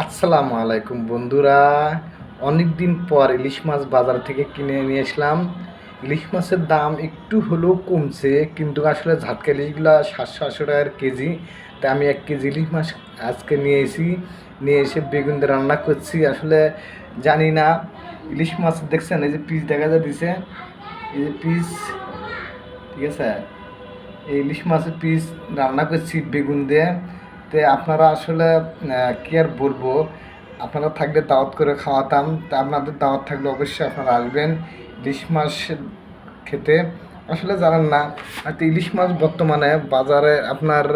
আসসালামু আলাইকুম বন্ধুরা। অনেক দিন পর ইলিশ মাছ বাজার থেকে কিনে নিয়ে আসলাম। ইলিশ মাছের দাম একটু হলেও কমছে, কিন্তু আসলে ঝাটকা ইলিশগুলো সাতশো আটশো টাকার কেজি। তাই আমি এক কেজি ইলিশ মাছ আজকে নিয়ে এসি নিয়ে এসে বেগুন দিয়ে রান্না করছি। আসলে জানি না, ইলিশ মাছ দেখছেন, এই যে পিস দেখা যায় দিছে, এই যে পিস, ঠিক আছে? এই ইলিশ মাছের পিস রান্না করছি বেগুন দিয়ে। তো আপনারা আসলে কি আর বলব? আপনারা থাকলে দাওয়াত করে খাওয়াতাম। তা আপনাদের দাওয়াত থাকলে অবশ্যই আপনারা আসবেন ইলিশ মাছ খেতে। আসলে জানেন না তো ইলিশ মাছ বর্তমানে বাজারে আপনার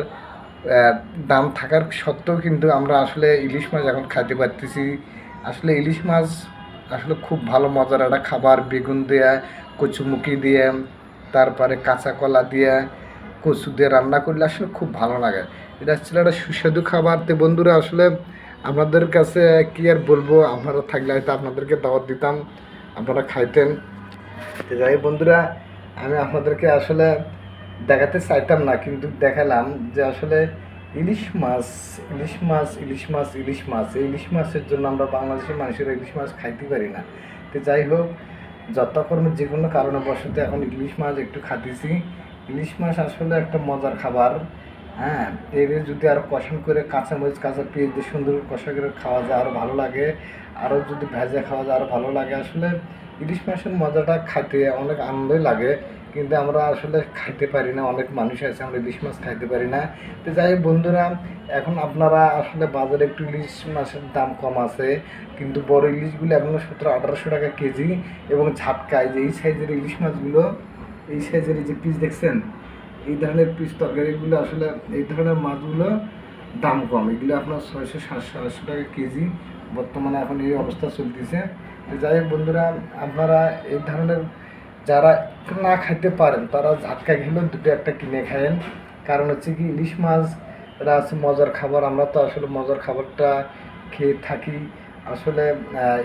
দাম থাকার সত্ত্বেও কিন্তু আমরা আসলে ইলিশ মাছ এখন খাইতে পারতেছি। আসলে ইলিশ মাছ আসলে খুব ভালো মজার। একটা খাবার বেগুন দিয়ে, কচুমুখি দিয়ে, তারপরে কাঁচা কলা দিয়ে, কচু দিয়ে রান্না করলে আসলে খুব ভালো লাগে। এটা ছিল একটা সুস্বাদু খাবার। তো বন্ধুরা, আসলে আপনাদের কাছে কি আর বলব? আপনারা থাকলে হয়তো আপনাদেরকে দাওয়াত দিতাম, আপনারা খাইতেন। যাই বন্ধুরা, আমি আপনাদেরকে আসলে দেখাতে চাইতাম না, কিন্তু দেখালাম যে আসলে ইলিশ মাছ ইলিশ মাছ ইলিশ মাছ ইলিশ মাছ, এই ইলিশ মাছের জন্য আমরা বাংলাদেশের মানুষেরা ইলিশ মাছ খাইতে পারি না। তো যাই হোক, যথাকর্মে যে কোনো কারণে বসতে এখন ইলিশ মাছ একটু খাতেছি ইলিশ মাছ আসলে একটা মজার খাবার। হ্যাঁ এর যদি আরও কষান করে কাঁচা মরিচ কাঁচা পেঁয়াজ দিয়ে সুন্দর কষা করে খাওয়া যায় আরও ভালো লাগে। আরও যদি ভেজা খাওয়া যায় আরও ভালো লাগে। আসলে ইলিশ মাছের মজাটা খাইতে অনেক আনন্দই লাগে, কিন্তু আমরা আসলে খাইতে পারি না। অনেক মানুষ আছে, আমরা ইলিশ মাছ খাইতে পারি না। তো যাই বন্ধুরা, এখন আপনারা আসলে বাজারে একটু ইলিশ মাছের দাম কম আছে, কিন্তু বড় ইলিশগুলো এখনও সতেরো, আঠারোশো টাকা কেজি এবং ঝাটকায় যে এই সাইজের ইলিশ মাছগুলো, এই সাইজের এই যে পিস দেখছেন এই ধরনের পিস তরকারিগুলো আসলে এই ধরনের মাছগুলো দাম কম। এগুলো আপনার ছয়শো, সাতশো, আটশো টাকা কেজি। বর্তমানে এখন এই অবস্থা চলতেছে। যাই হোক বন্ধুরা, আপনারা এই ধরনের যারা না খাইতে পারেন, তারা ঝাটকা খেলেও দুটো একটা কিনে খায়েন। কারণ হচ্ছে কি, ইলিশ মাছ এটা আছে মজার খাবার। আমরা তো আসলে মজার খাবারটা খেয়ে থাকি। আসলে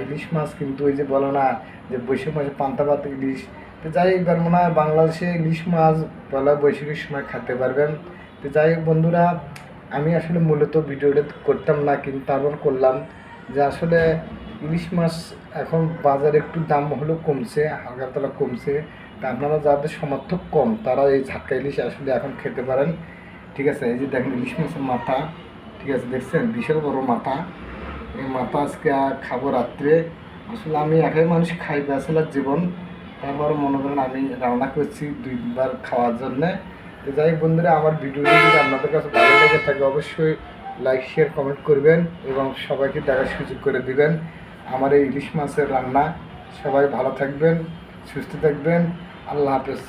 ইলিশ মাছ কিন্তু ওই যে বলো না যে বৈশাখ মাসে পান্তা ভাত ইলিশ তো যাই হোক এবার মনে হয় বাংলাদেশে ইলিশ মাছ পয়লা বৈশাখের সময় খেতে পারবেন। তো যাই হোক বন্ধুরা, আমি আসলে মূলত ভিডিওটা করতাম না, কিন্তু তারপর করলাম যে আসলে ইলিশ মাছ এখন বাজারে একটু দাম হলেও কমছে হালকা তলা কমছে। তা আপনারা যাদের সমর্থক কম, তারা এই ঝাটকা ইলিশ আসলে এখন খেতে পারেন। ঠিক আছে, এই যে দেখেন ইলিশ মাছের মাথা। ঠিক আছে, দেখছেন? বিশাল বড় মাথা। এই মাথা আজকে খাব রাত্রে। আসলে আমি একাই মানুষ খাই, ব্যাচেলার জীবন। তারপর মনে করেন আমি রান্না করছি দুইবার খাওয়ার জন্যে। তো যাই বন্ধুরা, আমার ভিডিওটি যদি আপনাদের কাছে ভালো লেগে থাকে, অবশ্যই লাইক শেয়ার কমেন্ট করবেন এবং সবাইকে দেখার সুযোগ করে দিবেন। আমার এই ইলিশ মাছের রান্না। সবাই ভালো থাকবেন, সুস্থ থাকবেন। আল্লাহ হাফেজ।